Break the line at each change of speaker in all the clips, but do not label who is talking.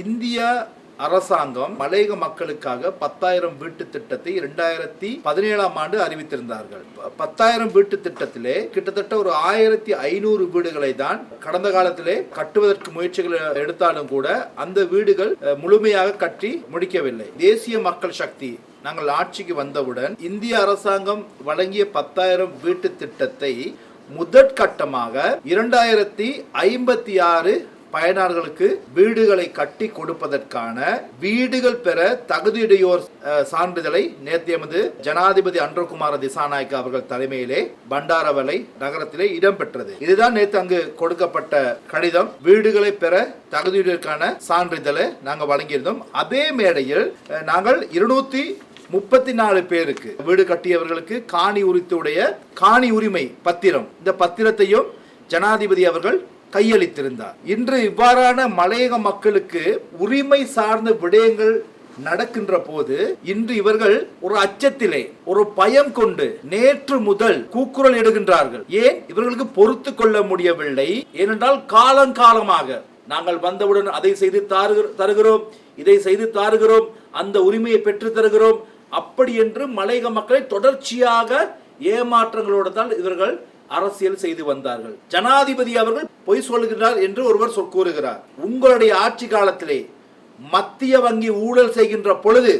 இந்திய அரசாங்கம் மலையக மக்களுக்காக பத்தாயிரம் வீட்டு திட்டத்தை இரண்டாயிரத்தி பதினேழாம் ஆண்டு அறிவித்திருந்தார்கள். பத்தாயிரம் வீட்டு திட்டத்திலே கிட்டத்தட்ட ஒரு ஆயிரத்தி ஐநூறு வீடுகளை தான் கடந்த காலத்திலே கட்டுவதற்கு முயற்சிகள் எடுத்தாலும் கூட அந்த வீடுகள் முழுமையாக கட்டி முடிக்கவில்லை. தேசிய மக்கள் சக்தி நாங்கள் ஆட்சிக்கு வந்தவுடன் இந்திய அரசாங்கம் வழங்கிய பத்தாயிரம் வீட்டு திட்டத்தை முதற்கட்டமாக இரண்டாயிரத்தி ஐம்பத்தி ஆறு பயனாளர்களுக்கு வீடுகளை கட்டி கொடுப்பதற்கான வீடுகள் பெற தகுதியுடையோர் சான்றிதழை நேற்று எமது ஜனாதிபதி அன்றகுமார திசாநாயக்க அவர்கள் தலைமையிலே பண்டாரவலை நகரத்திலே இடம்பெற்றது. இதுதான் நேற்று அங்கு கொடுக்கப்பட்ட கடிதம். வீடுகளை பெற தகுதியுடையோருக்கான சான்றிதழை நாங்கள் வழங்கியிருந்தோம். அதே மேடையில் நாங்கள் இருநூத்தி முப்பத்தி நாலு பேருக்கு வீடு கட்டியவர்களுக்கு காணி உரித்துடைய காணி உரிமை பத்திரம். இந்த பத்திரத்தையும் ஜனாதிபதி அவர்கள் கையளித்திருந்தார். இன்று இவ்வாறான மலையக மக்களுக்கு உரிமை சார்ந்த விடயங்கள் நடக்கின்ற போது இன்று இவர்கள் ஒரு அச்சத்திலே ஒரு பயம் கொண்டு நேற்று முதல் கூக்குரல் இடுகின்றார்கள். ஏன்? இவர்களுக்கு பொறுத்து கொள்ள முடியவில்லை. ஏனென்றால் காலங்காலமாக நாங்கள் வந்தவுடன் அதை செய்து தாருகிற- தருகிறோம் இதை செய்து தாருகிறோம் அந்த உரிமையை பெற்று தருகிறோம். அப்படி என்று மலையக மக்களை தொடர்ச்சியாக ஏமாற்றங்களோடு தான் இவர்கள் அரசியல் செய்து வந்தார்கள். ஜனாதிபதி அவர்கள் பொய் சொல்கிறார் என்று ஒருவர் கூறுகிறார். உங்களுடைய ஆட்சி காலத்திலே மத்திய வங்கி ஊழல் செய்கின்ற பொழுது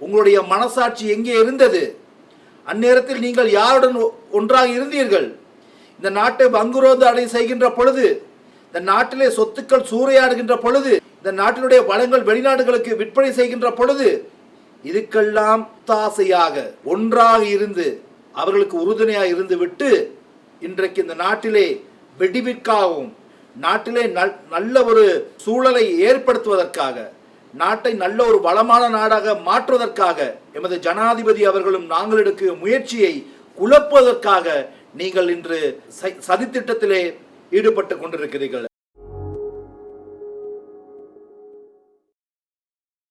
உங்களுடைய மனசாட்சி எங்கே இருந்தது? அந்நேரத்தில் நீங்கள் யாருடன் ஒன்றாக இருந்தீர்கள்? இந்த நாட்டை வங்குரோந்து அடை செய்கின்ற பொழுது இந்த நாட்டிலே சொத்துக்கள் சூறையாடுகின்ற பொழுது இந்த நாட்டினுடைய வளங்கள் வெளிநாடுகளுக்கு விற்பனை செய்கின்ற பொழுது இதுக்கெல்லாம் தாசையாக ஒன்றாக இருந்து அவர்களுக்கு உறுதுணையாக இருந்து விட்டு இன்றைக்கு இந்த நாட்டிலே வெடிவிற்காகவும் நாட்டிலே நல்- நல்ல ஒரு சூழலை ஏற்படுத்துவதற்காக நாட்டை நல்ல ஒரு வளமான நாடாக மாற்றுவதற்காக எமது ஜனாதிபதி அவர்களும் நாங்கள் எடுக்கும் முயற்சியை குழப்புவதற்காக நீங்கள் இன்று ச- சதித்திட்டத்திலே ஈடுபட்டு கொண்டிருக்கிறீர்கள்.